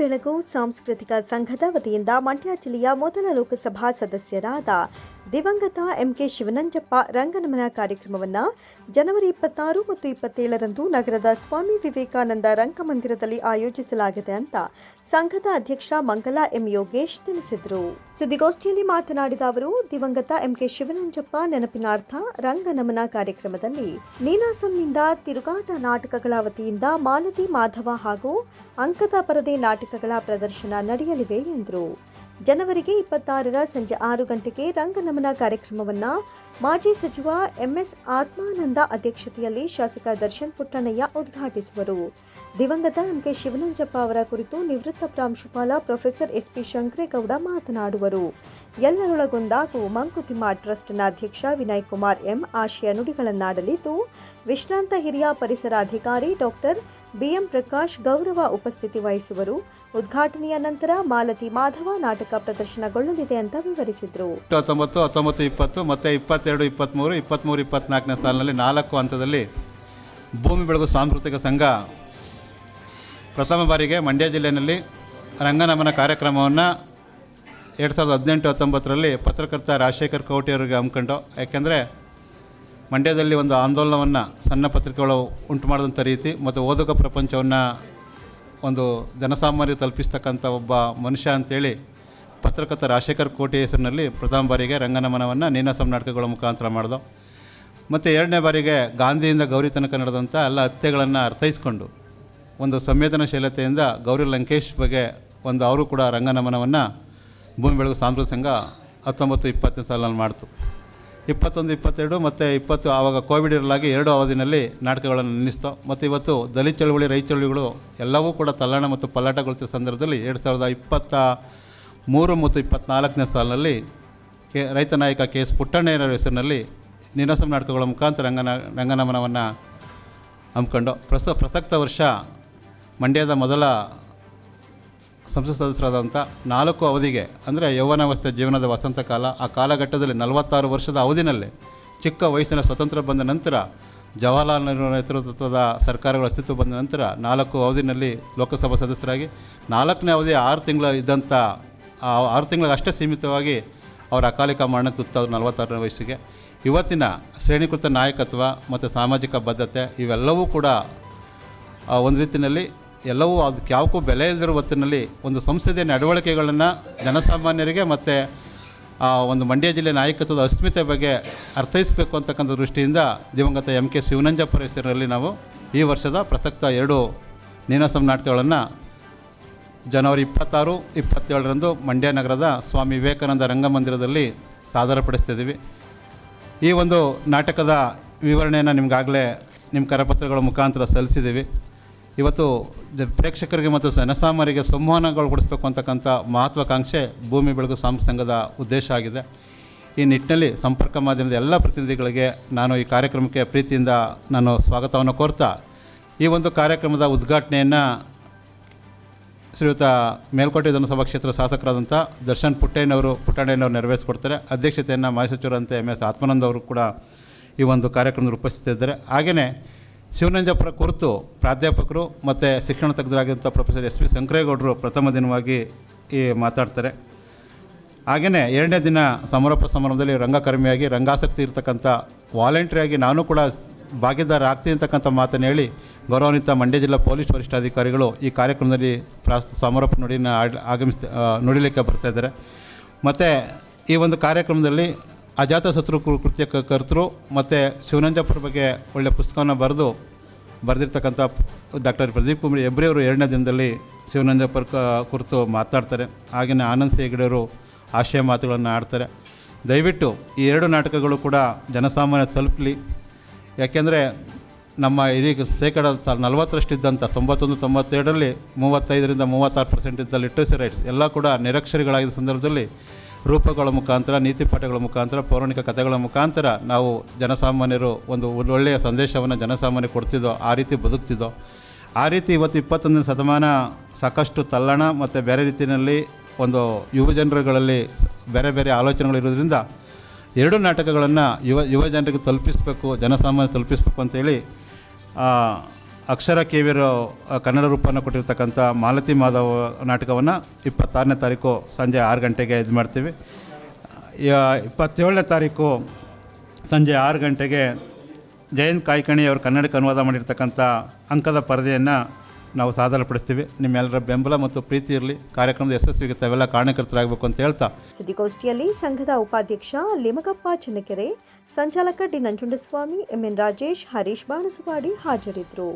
ಬೆಳಗು ಸಾಂಸ್ಕೃತಿಕ ಸಂಘದ ವತಿಯಿಂದ ಮಂಡ್ಯ ಜಿಲ್ಲೆಯ ಮೊದಲ ಲೋಕಸಭಾ ಸದಸ್ಯರಾದ ದಿವಂಗತ ಎಂಕೆ ಶಿವನಂಜಪ್ಪ ರಂಗನಮನ ಕಾರ್ಯಕ್ರಮವನ್ನು ಜನವರಿ ಇಪ್ಪತ್ತಾರು ಮತ್ತು ಇಪ್ಪತ್ತೇಳರಂದು ನಗರದ ಸ್ವಾಮಿ ವಿವೇಕಾನಂದ ರಂಗಮಂದಿರದಲ್ಲಿ ಆಯೋಜಿಸಲಾಗಿದೆ ಅಂತ ಸಂಘದ ಅಧ್ಯಕ್ಷ ಮಂಗಲಾ ಎಂ ಯೋಗೇಶ್ ತಿಳಿಸಿದರು. ಸುದ್ದಿಗೋಷ್ಠಿಯಲ್ಲಿ ಮಾತನಾಡಿದ ಅವರು, ದಿವಂಗತ ಎಂಕೆ ಶಿವನಂಜಪ್ಪ ನೆನಪಿನಾರ್ಥ ರಂಗನಮನ ಕಾರ್ಯಕ್ರಮದಲ್ಲಿ ನೀನಾಸಂನಿಂದ ತಿರುಗಾಟ ನಾಟಕಗಳ ವತಿಯಿಂದ ಮಾಲತಿ ಮಾಧವ ಹಾಗೂ ಅಂಕದ ಪರದೆ ನಾಟಕಗಳ ಪ್ರದರ್ಶನ ನಡೆಯಲಿವೆ ಎಂದರು. ಜನವರಿಗೆ ಇಪ್ಪತ್ತಾರರ ಸಂಜೆ ಆರು ಗಂಟೆಗೆ ರಂಗನಮನ ಕಾರ್ಯಕ್ರಮವನ್ನು ಮಾಜಿ ಸಚಿವ ಎಂಎಸ್ ಆತ್ಮಾನಂದ ಅಧ್ಯಕ್ಷತೆಯಲ್ಲಿ ಶಾಸಕ ದರ್ಶನ್ ಪುಟ್ಟಣ್ಣಯ್ಯ ಉದ್ಘಾಟಿಸುವರು. ದಿವಂಗತ ಎಂಕೆ ಶಿವನಂಜಪ್ಪ ಅವರ ಕುರಿತು ನಿವೃತ್ತ ಪ್ರಾಂಶುಪಾಲ ಪ್ರೊಫೆಸರ್ ಎಸ್ಪಿ ಶಂಕರೇಗೌಡ ಮಾತನಾಡುವರು. ಎಲ್ಲರೊಳಗೊಂದಾಗೂ ಮಂಕುತಿಮ್ಮ ಟ್ರಸ್ಟ್ನ ಅಧ್ಯಕ್ಷ ವಿನಯ್ ಕುಮಾರ್ ಎಂ ಆಶಯ ನುಡಿಗಳನ್ನಾಡಲಿದ್ದು, ವಿಶ್ರಾಂತ ಹಿರಿಯ ಪರಿಸರ ಅಧಿಕಾರಿ ಡಾಕ್ಟರ್ ಬಿಎಂ ಪ್ರಕಾಶ್ ಗೌರವ ಉಪಸ್ಥಿತಿ ವಹಿಸುವರು. ಉದ್ಘಾಟನೆಯ ನಂತರ ಮಾಲತಿ ಮಾಧವ ನಾಟಕ ಪ್ರದರ್ಶನಗೊಳ್ಳಲಿದೆ ಅಂತ ವಿವರಿಸಿದರು. ಹತ್ತೊಂಬತ್ತು ಹತ್ತೊಂಬತ್ತು, ಇಪ್ಪತ್ತು, ಮತ್ತು ಇಪ್ಪತ್ತೆರಡು, ಇಪ್ಪತ್ತ್ಮೂರು ಇಪ್ಪತ್ತ್ಮೂರು, ಇಪ್ಪತ್ತ್ನಾಲ್ಕನೇ ಸಾಲಿನಲ್ಲಿ ನಾಲ್ಕು ಹಂತದಲ್ಲಿ ಭೂಮಿ ಬೆಳಗು ಸಾಂಸ್ಕೃತಿಕ ಸಂಘ ಪ್ರಥಮ ಬಾರಿಗೆ ಮಂಡ್ಯ ಜಿಲ್ಲೆಯಲ್ಲಿ ರಂಗನಮನ ಕಾರ್ಯಕ್ರಮವನ್ನು ಎರಡು ಸಾವಿರದ ಹದಿನೆಂಟು, ಹತ್ತೊಂಬತ್ತರಲ್ಲಿ ಪತ್ರಕರ್ತ ರಾಜಶೇಖರ್ ಕೌಟಿಯವರಿಗೆ ಹಮ್ಮಿಕೊಂಡು. ಯಾಕೆಂದರೆ ಮಂಡ್ಯದಲ್ಲಿ ಒಂದು ಆಂದೋಲನವನ್ನು ಸಣ್ಣ ಪತ್ರಿಕೆಗಳು ಉಂಟು ಮಾಡಿದಂಥ ರೀತಿ ಮತ್ತು ಓದುಗ ಪ್ರಪಂಚವನ್ನು ಒಂದು ಜನಸಾಮಾನ್ಯ ತಲುಪಿಸ್ತಕ್ಕಂಥ ಒಬ್ಬ ಮನುಷ್ಯ ಅಂತೇಳಿ ಪತ್ರಕರ್ತ ರಾಜಶೇಖರ್ ಕೋಟೆ ಹೆಸರಿನಲ್ಲಿ ಪ್ರಥಮ ಬಾರಿಗೆ ರಂಗನಮನವನ್ನು ನೀನಾಸಂ ನಾಟಕಗಳ ಮುಖಾಂತರ ಮಾಡಿದೆ. ಮತ್ತು ಎರಡನೇ ಬಾರಿಗೆ ಗಾಂಧಿಯಿಂದ ಗೌರಿ ತನಕ ನಡೆದಂಥ ಎಲ್ಲ ಹತ್ಯೆಗಳನ್ನು ಅರ್ಥೈಸ್ಕೊಂಡು ಒಂದು ಸಂವೇದನಾಶೀಲತೆಯಿಂದ ಗೌರಿ ಲಂಕೇಶ್ ಬಗ್ಗೆ ಒಂದು ಅವರು ಕೂಡ ರಂಗನಮನವನ್ನು ಭೂಮಿ ಬೆಳಗು ಸಾಂಸ್ಕೃತಿಕ ಸಂಘ ಹತ್ತೊಂಬತ್ತು ಇಪ್ಪತ್ತನೇ ಸಾಲಲ್ಲಿ ಮಾಡ್ತು. ಇಪ್ಪತ್ತೊಂದು, ಇಪ್ಪತ್ತೆರಡು ಮತ್ತು ಇಪ್ಪತ್ತು ಆವಾಗ ಕೋವಿಡ್ ಇರಲಾಗಿ ಎರಡು ಅವಧಿನಲ್ಲಿ ನಾಟಕಗಳನ್ನು ನಿಲ್ಲಿಸ್ತು. ಮತ್ತು ಇವತ್ತು ದಲಿತ ಚಳುವಳಿ, ರೈತ ಚಳುವಳಿಗಳು ಎಲ್ಲವೂ ಕೂಡ ತಲ್ಲಣ ಮತ್ತು ಪಲ್ಲಾಟಗೊಳಿಸಿದ ಸಂದರ್ಭದಲ್ಲಿ ಎರಡು ಸಾವಿರದ ಇಪ್ಪತ್ತ ಮೂರು ಮತ್ತು ಇಪ್ಪತ್ತ್ನಾಲ್ಕನೇ ಸಾಲಿನಲ್ಲಿ ಕೆ, ರೈತ ನಾಯಕ ಕೆ ಎಸ್ ಪುಟ್ಟಣ್ಣಯ್ಯನವರ ಹೆಸರಿನಲ್ಲಿ ನೀನಾಸಂ ನಾಟಕಗಳ ಮುಖಾಂತರ ರಂಗನ, ರಂಗನಮನವನ್ನು ಹಮ್ಮಿಕೊಂಡು. ಪ್ರಸ್ತುತ ಪ್ರಸಕ್ತ ವರ್ಷ ಮಂಡ್ಯದ ಮೊದಲ ಸಂಸತ್ ಸದಸ್ಯರಾದಂಥ ನಾಲ್ಕು ಅವಧಿಗೆ, ಅಂದರೆ ಯೌವನಾವಸ್ಥೆ ಜೀವನದ ವಸಂತ ಕಾಲ, ಆ ಕಾಲಘಟ್ಟದಲ್ಲಿ ನಲವತ್ತಾರು ವರ್ಷದ ಅವಧಿನಲ್ಲಿ ಚಿಕ್ಕ ವಯಸ್ಸಿನ ಸ್ವತಂತ್ರ ಬಂದ ನಂತರ, ಜವಾಹರ್ಲಾಲ್ ನೆಹರು ನೇತೃತ್ವದ ಸರ್ಕಾರಗಳ ಅಸ್ತಿತ್ವ ಬಂದ ನಂತರ ನಾಲ್ಕು ಅವಧಿನಲ್ಲಿ ಲೋಕಸಭಾ ಸದಸ್ಯರಾಗಿ, ನಾಲ್ಕನೇ ಅವಧಿ ಆರು ತಿಂಗಳ ಇದ್ದಂಥ ಆರು ತಿಂಗಳಿಗೆ ಅಷ್ಟೇ ಸೀಮಿತವಾಗಿ ಅವರ ಅಕಾಲಿಕ ಮರಣಕ್ಕೆ ತುತ್ತಾದ್ರು ನಲವತ್ತಾರನೇ ವಯಸ್ಸಿಗೆ. ಇವತ್ತಿನ ಶ್ರೇಣೀಕೃತ ನಾಯಕತ್ವ ಮತ್ತು ಸಾಮಾಜಿಕ ಬದ್ಧತೆ ಇವೆಲ್ಲವೂ ಕೂಡ ಒಂದು ರೀತಿಯಲ್ಲಿ ಎಲ್ಲವೂ ಅದಕ್ಕೆ ಯಾವಕ್ಕೂ ಬೆಲೆ ಇಲ್ಲದಿರೋ ಹೊತ್ತಿನಲ್ಲಿ ಒಂದು ಸಂಸ್ಥೆಯ ನಡವಳಿಕೆಗಳನ್ನು ಜನಸಾಮಾನ್ಯರಿಗೆ ಮತ್ತು ಒಂದು ಮಂಡ್ಯ ಜಿಲ್ಲೆ ನಾಯಕತ್ವದ ಅಸ್ಮಿತೆ ಬಗ್ಗೆ ಅರ್ಥೈಸಬೇಕು ಅಂತಕ್ಕಂಥ ದೃಷ್ಟಿಯಿಂದ ದಿವಂಗತ ಎಂ ಕೆ ಶಿವನಂಜಪ್ಪರ ಹೆಸರಿನಲ್ಲಿ ನಾವು ಈ ವರ್ಷದ ಪ್ರಸಕ್ತ ಎರಡು ನೀನಾಸಂ ನಾಟಕಗಳನ್ನು ಜನವರಿ ಇಪ್ಪತ್ತಾರು, ಇಪ್ಪತ್ತೇಳರಂದು ಮಂಡ್ಯ ನಗರದ ಸ್ವಾಮಿ ವಿವೇಕಾನಂದ ರಂಗಮಂದಿರದಲ್ಲಿ ಸಾದರಪಡಿಸ್ತಿದ್ದೀವಿ. ಈ ಒಂದು ನಾಟಕದ ವಿವರಣೆಯನ್ನು ನಿಮಗಾಗಲೇ ನಿಮ್ಮ ಕರಪತ್ರಗಳ ಮುಖಾಂತರ ಸಲ್ಲಿಸಿದ್ದೀವಿ. ಇವತ್ತು ಪ್ರೇಕ್ಷಕರಿಗೆ ಮತ್ತು ಜನಸಾಮಾನ್ಯರಿಗೆ ಕೊಡಿಸ್ಬೇಕು ಅಂತಕ್ಕಂಥ ಮಹತ್ವಾಕಾಂಕ್ಷೆ ಭೂಮಿ ಬೆಳಗು ಸಾಂಸ್ಕೃತಿಕ ಸಂಘದ ಉದ್ದೇಶ ಆಗಿದೆ. ಈ ನಿಟ್ಟಿನಲ್ಲಿ ಸಂಪರ್ಕ ಮಾಧ್ಯಮದ ಎಲ್ಲ ಪ್ರತಿನಿಧಿಗಳಿಗೆ ನಾನು ಈ ಕಾರ್ಯಕ್ರಮಕ್ಕೆ ಪ್ರೀತಿಯಿಂದ ನಾನು ಸ್ವಾಗತವನ್ನು ಕೋರ್ತಾ, ಈ ಒಂದು ಕಾರ್ಯಕ್ರಮದ ಉದ್ಘಾಟನೆಯನ್ನು ಶ್ರೀಯುತ ಮೇಲ್ಕೋಟೆ ವಿಧಾನಸಭಾ ಕ್ಷೇತ್ರ ಶಾಸಕರಾದಂಥ ದರ್ಶನ್ ಪುಟ್ಟಯ್ಯನವರು ಪುಟ್ಟಣ್ಣಯ್ಯನವರು ನೆರವೇರಿಸ್ಕೊಡ್ತಾರೆ. ಅಧ್ಯಕ್ಷತೆಯನ್ನು ಮಾಜಿ ಎಂ ಎಸ್ ಆತ್ಮಾನಂದ್ ಅವರು ಕೂಡ ಈ ಒಂದು ಕಾರ್ಯಕ್ರಮದಲ್ಲಿ ಉಪಸ್ಥಿತಿದ್ದಾರೆ ಹಾಗೆಯೇ ಶಿವನಂಜಪ್ಪರ ಕುರಿತು ಪ್ರಾಧ್ಯಾಪಕರು ಮತ್ತು ಶಿಕ್ಷಣ ತಜ್ಞರಾಗಿದ್ದಂಥ ಪ್ರೊಫೆಸರ್ ಎಸ್ ವಿ ಶಂಕರೇಗೌಡರು ಪ್ರಥಮ ದಿನವಾಗಿ ಈ ಮಾತಾಡ್ತಾರೆ. ಹಾಗೆಯೇ ಎರಡನೇ ದಿನ ಸಮಾರೋಪ ಸಮಾರಂಭದಲ್ಲಿ ರಂಗಕರ್ಮಿಯಾಗಿ, ರಂಗಾಸಕ್ತಿ ಇರತಕ್ಕಂಥ ವಾಲಂಟ್ರಿಯಾಗಿ ನಾನು ಕೂಡ ಭಾಗಿದಾರ ಆಗ್ತೀನಿ ಅಂತಕ್ಕಂಥ ಮಾತನ್ನು ಹೇಳಿ ಗೌರವಾನ್ವಿತ ಮಂಡ್ಯ ಜಿಲ್ಲಾ ಪೊಲೀಸ್ ವರಿಷ್ಠಾಧಿಕಾರಿಗಳು ಈ ಕಾರ್ಯಕ್ರಮದಲ್ಲಿ ಪ್ರಾಸ್, ಸಮಾರೋಪ ನುಡಿನ ಆಗಮಿಸ್ ನುಡಿಲಿಕ್ಕೆ ಬರ್ತಾ ಇದ್ದಾರೆ. ಮತ್ತು ಈ ಒಂದು ಕಾರ್ಯಕ್ರಮದಲ್ಲಿ ಅಜಾತಶತ್ರು ಶತ್ರು ಕೃತ್ಯ ಕರ್ತರು ಮತ್ತು ಶಿವನಂಜಪ್ಪರ ಬಗ್ಗೆ ಒಳ್ಳೆಯ ಪುಸ್ತಕವನ್ನು ಬರೆದು ಬರೆದಿರ್ತಕ್ಕಂಥ ಡಾಕ್ಟರ್ ಪ್ರದೀಪ್ ಕುಮಾರ್ ಹೆಬ್ರಿಯವರು ಎರಡನೇ ದಿನದಲ್ಲಿ ಶಿವನಂಜಪ್ಪರ ಕುರಿತು ಮಾತಾಡ್ತಾರೆ. ಹಾಗೆಯೇ ಆನಂದ್ ಸೇಗಡೆಯವರು ಆಶಯ ಮಾತುಗಳನ್ನು ಆಡ್ತಾರೆ. ದಯವಿಟ್ಟು ಈ ಎರಡು ನಾಟಕಗಳು ಕೂಡ ಜನಸಾಮಾನ್ಯ ತಲುಪಲಿ. ಯಾಕೆಂದರೆ ನಮ್ಮ ಇಡೀ ಶೇಕಡ ನಲವತ್ತರಷ್ಟಿದ್ದಂಥ ತೊಂಬತ್ತೊಂದು, ತೊಂಬತ್ತೆರಡರಲ್ಲಿ ಮೂವತ್ತೈದರಿಂದ ಮೂವತ್ತಾರು ಪರ್ಸೆಂಟ್ ಇದ್ದ ಲಿಟ್ರಸಿ ರೈಟ್ಸ್ ಎಲ್ಲ ಕೂಡ ನಿರಕ್ಷರಿಗಳಾಗಿದ್ದ ಸಂದರ್ಭದಲ್ಲಿ ರೂಪಗಳ ಮುಖಾಂತರ, ನೀತಿ ಪಾಠಗಳ ಮುಖಾಂತರ, ಪೌರಾಣಿಕ ಕಥೆಗಳ ಮುಖಾಂತರ ನಾವು ಜನಸಾಮಾನ್ಯರು ಒಂದು ಒಳ್ಳೆಯ ಸಂದೇಶವನ್ನು ಜನಸಾಮಾನ್ಯ ಕೊಡ್ತಿದ್ದೋ, ಆ ರೀತಿ ಬದುಕ್ತಿದ್ದೋ, ಆ ರೀತಿ ಇವತ್ತು ಇಪ್ಪತ್ತೊಂದನೇ ಶತಮಾನ ಸಾಕಷ್ಟು ತಲ್ಲಣ ಮತ್ತು ಬೇರೆ ರೀತಿಯಲ್ಲಿ ಒಂದು ಯುವ ಜನರುಗಳಲ್ಲಿ ಬೇರೆ ಬೇರೆ ಆಲೋಚನೆಗಳಿರೋದ್ರಿಂದ ಎರಡು ನಾಟಕಗಳನ್ನು ಯುವ ಯುವ ಜನರಿಗೆ ತಲುಪಿಸಬೇಕು, ಜನಸಾಮಾನ್ಯ ತಲುಪಿಸಬೇಕು ಅಂತೇಳಿ ಅಕ್ಷರ ಕೇವಿಯರು ಕನ್ನಡ ರೂಪವನ್ನು ಕೊಟ್ಟಿರ್ತಕ್ಕಂಥ ಮಾಲತಿ ಮಾಧವ ನಾಟಕವನ್ನು ಇಪ್ಪತ್ತಾರನೇ ತಾರೀಕು ಸಂಜೆ ಆರು ಗಂಟೆಗೆ ಇದು ಮಾಡ್ತೀವಿ. ಇಪ್ಪತ್ತೇಳನೇ ತಾರೀಕು ಸಂಜೆ ಆರು ಗಂಟೆಗೆ ಜಯಂತ್ ಕಾಯ್ಕಣಿ ಅವರು ಕನ್ನಡಕ್ಕೆ ಅನುವಾದ ಮಾಡಿರ್ತಕ್ಕಂಥ ಅಂಕದ ಪರದೆಯನ್ನು ನಾವು ಸಾಧನಪಡಿಸ್ತೀವಿ ನಿಮ್ಮೆಲ್ಲರ ಬೆಂಬಲ ಮತ್ತು ಪ್ರೀತಿ ಇರಲಿ. ಕಾರ್ಯಕ್ರಮದ ಯಶಸ್ವಿಗೆ ತಾವೆಲ್ಲ ಕಾರಣಕರ್ತರಾಗಬೇಕು ಅಂತ ಹೇಳ್ತಾ. ಸುದ್ದಿಗೋಷ್ಠಿಯಲ್ಲಿ ಸಂಘದ ಉಪಾಧ್ಯಕ್ಷ ಲಿಮಗಪ್ಪ ಚನ್ನಕೆರೆ, ಸಂಚಾಲಕ ಡಿ ನಂಜುಂಡಸ್ವಾಮಿ, ಎಂಎನ್ ರಾಜೇಶ್, ಹರೀಶ್ ಬಾಣಸವಾಡಿ ಹಾಜರಿದ್ದರು.